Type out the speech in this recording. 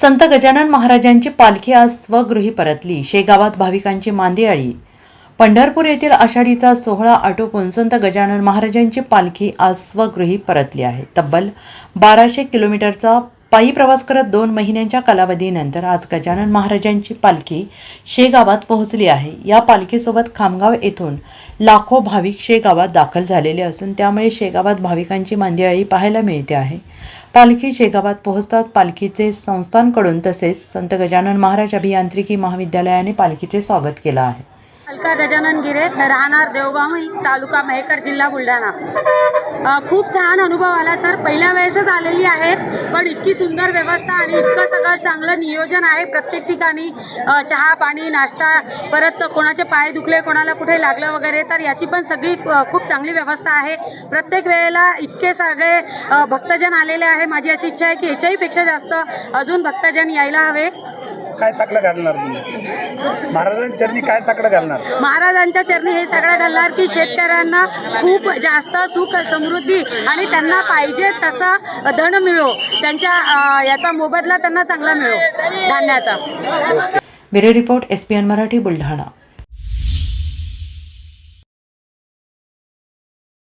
संत गजानन महाराजांची पालखी आज स्वगृही परतली. शेगावात भाविकांची मांदियाळी पंढरपूर येथील आषाढीचा सोहळा आटोपून संत गजानन महाराजांची पालखी आज स्वगृही परतली आहे. तब्बल बाराशे किलोमीटरचा पायी प्रवास करत दोन महिन्यांच्या कालावधीनंतर आज गजानन महाराजांची पालखी शेगावात पोहोचली आहे. या पालखीसोबत खामगाव येथून लाखो भाविक शेगावात दाखल झालेले असून त्यामुळे शेगावात भाविकांची मांदियाळी पाहायला मिळते आहे. पालखी शेगावात पोहोचताच पालखीचे संस्थांकडून तसेच संत गजानन महाराज अभियांत्रिकी महाविद्यालयाने पालखीचे स्वागत केलं आहे. अलका गजानन गिरे राहणार देवगाव तालुका मेहकर जिल्हा बुलढाणा. खूप छान अनुभव आला सर. पहिल्या वेळेसच आलेली आहे पण इतकी सुंदर व्यवस्था आणि इतकं सगळं चांगलं नियोजन आहे. प्रत्येक ठिकाणी चहा पाणी नाश्ता परत कोणाचे पाय दुखले कोणाला कुठे लागलं वगैरे तर याची पण सगळी खूप चांगली व्यवस्था आहे. प्रत्येक वेळेला इतके सगळे भक्तजन आलेले आहे. माझी अशी इच्छा आहे की याच्याही पेक्षा जास्त अजून भक्तजन यायला हवे. काय साकडं घालणार तुम्ही? महाराजांच्या चरणी काय साकडं घालणार? महाराजांच्या चरणी हे सगळं घालणार की शेतकऱ्यांना खूप जास्त सुख समृद्धी आणि त्यांना पाहिजे तसा धन मिळो. त्यांच्या याचा मोबदला त्यांना चांगला मिळो. धान्याचा. Bureau report S P N Marathi Buldhana.